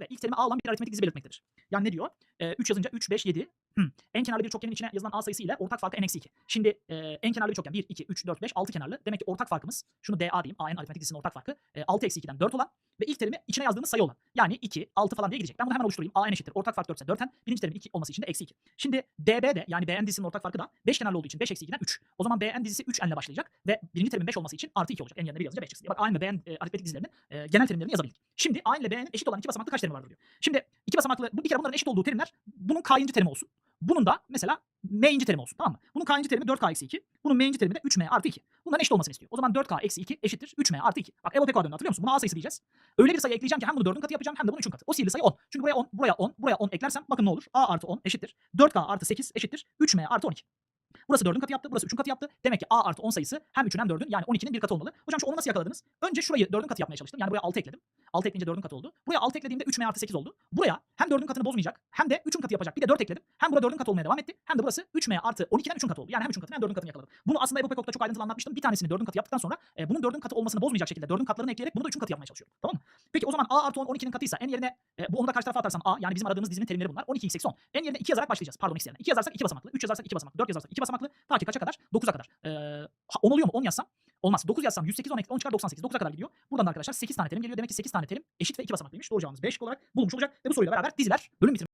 ve ilk terimi a olan bir aritmetik dizi belirtmektedir. Yani ne diyor? Ee, 3 yazınca 3, 5, 7. Hmm. En kenarlı bir çokgenin içine yazılan a sayısı ile ortak farkı n-2. Şimdi e, en kenarlı bir çokgen 1, 2, 3, 4, 5, 6 kenarlı. Demek ki ortak farkımız, şunu dA diyeyim, a'nın aritmetik dizisinin ortak farkı. E, 6 eksi 2'den 4 olan ve ilk terimi içine yazdığımız sayı olan. Yani 2, 6 falan diye gidecek. Ben bunu hemen oluşturayım. a n eşittir. Ortak fark 4 ise 4n. Birinci terimin 2 olması için de eksi 2. Şimdi dB de yani bn dizisinin ortak farkı da 5 kenarlı olduğu için 5 eksi 2'den 3. O zaman bn dizisi 3n ile başlayacak ve birinci terimin 5 olması için artı 2 olacak. En yanına bir yazınca 5 çıksın. Bak a ve bn e, aritmetik dizilerinin e, genel terimlerini yazabildik. Şimdi a ile b'nin eşit olan iki basamaklı kaç terimi vardır diyor. Şimdi iki basamaklı bu bir kere bunların eşit olduğu terimler bunun k'yinci terimi olsun. Bunun da mesela m'inci terimi olsun tamam mı? Bunun k'inci terimi 4k eksi 2. Bunun m'inci terimi de 3m artı 2. Bunların eşit olmasını istiyor. O zaman 4k eksi 2 eşittir 3m artı 2. Bak Evo Peko döndü hatırlıyor musun? Buna a sayısı diyeceğiz. Öyle bir sayı ekleyeceğim ki hem bunu 4'ün katı yapacağım hem de bunun 3'ün katı. O sihirli sayı 10. Çünkü buraya 10, buraya 10, buraya 10 eklersem bakın ne olur? a artı 10 eşittir. 4k artı 8 eşittir. 3m artı 12. Burası 4'ün katı yaptı, burası 3'ün katı yaptı. Demek ki a artı 10 sayısı hem 3'ün hem 4'ün yani 12'nin bir katı olmalı. Hocam şu 10'u nasıl yakaladınız? Önce şurayı 4'ün katı yapmaya çalıştım. Yani buraya 6 ekledim. 6 ekleyince 4'ün katı oldu. Buraya 6 eklediğimde 3m artı 8 oldu. Buraya hem 4'ün katını bozmayacak hem de 3'ün katı yapacak. Bir de 4 ekledim. Hem burada 4'ün katı olmaya devam etti. Hem de burası 3m artı 12'den 3'ün katı oldu. Yani hem 3'ün katını hem 4'ün katını yakaladım. Bunu aslında Epo Pekok'ta çok ayrıntılı anlatmıştım. Bir tanesini 4'ün katı yaptıktan sonra e, bunun 4'ün katı olmasını bozmayacak şekilde 4'ün katlarını ekleyerek bunu da 3'ün katı yapmaya çalışıyorum. Tamam mı? Peki o zaman a artı 10 12'nin katıysa en yerine e, bu onu da karşı tarafa atarsam a yani bizim aradığımız dizimin terimleri bunlar. 12 x eksi 10. En yerine 2 yazarak başlayacağız. Pardon x yerine. 2 yazarsak 2 basamaklı. 3 yazarsak 2 basamaklı. 4 yazarsak 2 basamaklı. Ta ki kaça kadar? 9'a kadar. Ha, 10 oluyor mu? 10 yazsam olmaz. 9 yazsam 108 10 10 çıkar 98. 9'a kadar gidiyor. Buradan da arkadaşlar 8 tane terim geliyor. Demek ki 8 tane terim eşit ve 2 basamaklıymış. Doğru cevabımız 5 olarak bulmuş olacak. Ve bu soruyla beraber diziler bölüm bitirmiş.